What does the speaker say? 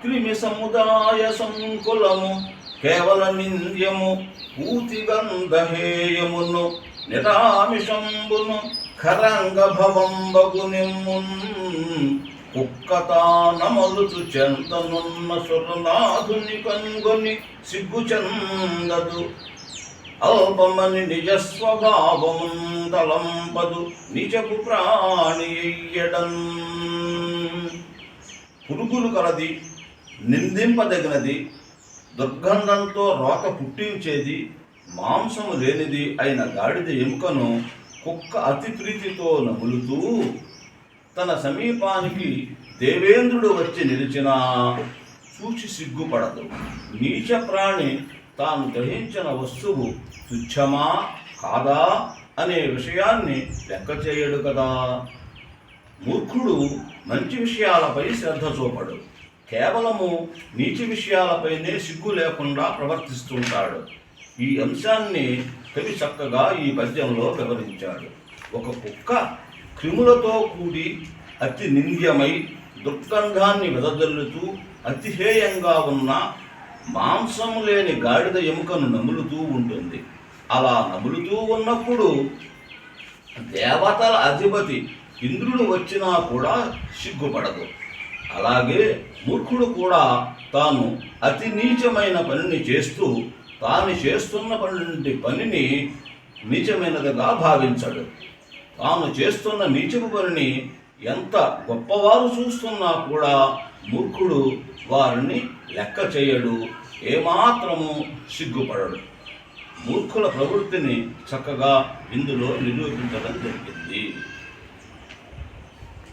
క్రిమి సముదాయ సంకులము కేవల నింద్యము పూతి గంధహేయమును నిరామిషంబును ఖరంగ భవంబగు నిమ్మున్ కుక్కతా నమలుచు చెంతనున్న సురనాథుని కనుగొని సిగ్గుచందదు అల్పమని నిజ నిజపు ప్రాణి ఎయ్యడం పురుగులు కలది నిందింపదగినది దుర్గంధంతో రోత పుట్టించేది మాంసము లేనిది అయిన గాడిద ఎముకను కుక్క అతి ప్రీతితో నములుతూ తన సమీపానికి దేవేంద్రుడు వచ్చి నిలిచినా చూచి సిగ్గుపడదు. నీచ ప్రాణి తాను గ్రహించిన వస్తువు తుచ్చమా కాదా అనే విషయాన్ని లెక్క చేయడు కదా. మూర్ఖుడు మంచి విషయాలపై శ్రద్ధ చూపడు. కేవలము నీతి విషయాలపైనే సిగ్గు లేకుండా ప్రవర్తిస్తుంటాడు. ఈ అంశాన్ని కవి చక్కగా ఈ పద్యంలో వివరించాడు. ఒక కుక్క క్రిములతో కూడి అతి నింద్యమై దుర్గంధాన్ని వెదజల్లుతూ అతిహేయంగా ఉన్న మాంసం లేని గాడిద ఎముకను నములుతూ ఉంటుంది. అలా నములుతూ ఉన్నప్పుడు దేవతల అధిపతి ఇంద్రుడు వచ్చినా కూడా సిగ్గుపడదు. అలాగే మూర్ఖుడు కూడా తాను అతి నీచమైన పనిని చేస్తూ తాను చేస్తున్న పని పనిని నీచమైనదిగా భావించడు. తాను చేస్తున్న నీచపు పనిని ఎంత గొప్పవారు చూస్తున్నా కూడా మూర్ఖుడు వారిని లెక్క చేయడు ఏమాత్రము సిగ్గుపడడు. మూర్ఖుల ప్రవృత్తిని చక్కగా ఇందులో నిరూపించడం జరిగింది.